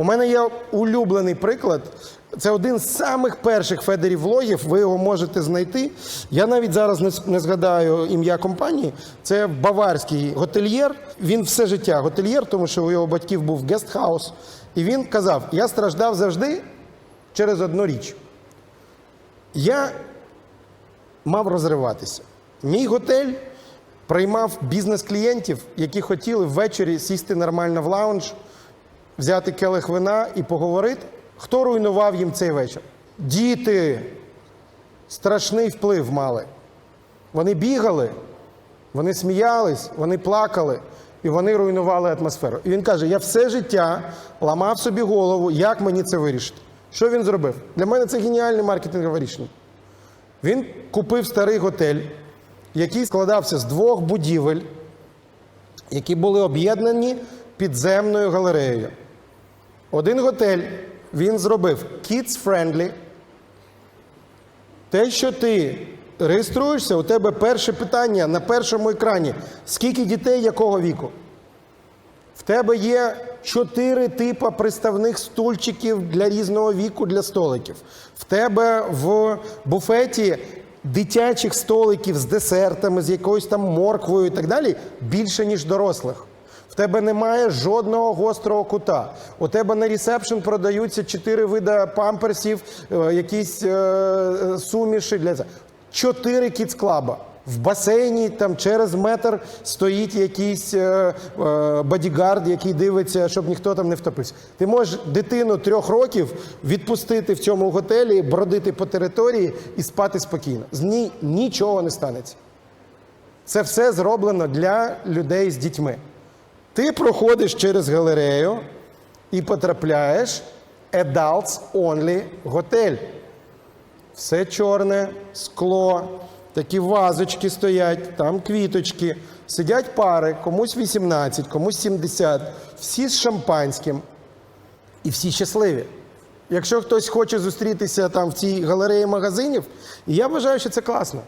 У мене є улюблений приклад. Це один з самих перших федерів влогів. Ви його можете знайти. Я навіть зараз не, згадаю ім'я компанії. Це баварський готельєр. Він все життя готельєр, тому що у його батьків був гестхаус. І він казав: я страждав завжди через одну річ. Я мав розриватися. Мій готель приймав бізнес-клієнтів, які хотіли ввечері сісти нормально в лаунж, взяти келих вина і поговорити. Хто руйнував їм цей вечір? Діти страшний вплив мали. Вони бігали, вони сміялись, вони плакали, і вони руйнували атмосферу. І він каже: я все життя ламав собі голову, як мені це вирішити. Що він зробив? Для мене це геніальне маркетингове рішення. Він купив старий готель, який складався з двох будівель, які були об'єднані підземною галереєю. Один готель він зробив kids-friendly. Те, що ти реєструєшся, у тебе перше питання на першому екрані: скільки дітей якого віку? В тебе є чотири типи приставних стульчиків для різного віку для столиків. В тебе в буфеті дитячих столиків з десертами, з якоюсь там морквою і так далі більше, ніж дорослих. В тебе немає жодного гострого кута. У тебе на ресепшн продаються чотири види памперсів, е, якісь е, суміші для цього. Чотири кіц-клаба. В басейні там через метр стоїть якийсь е, е, бодігард, який дивиться, щоб ніхто там не втопився. Ти можеш дитину трьох років відпустити в цьому готелі, бродити по території і спати спокійно. З ній нічого не станеться. Це все зроблено для людей з дітьми. Ти проходиш через галерею і потрапляєш Adults Only готель. Все чорне, скло, такі вазочки стоять, там квіточки. Сидять пари, комусь 18, комусь 70, всі з шампанським. І всі щасливі. Якщо хтось хоче зустрітися там в цій галереї магазинів, я вважаю, що це класно.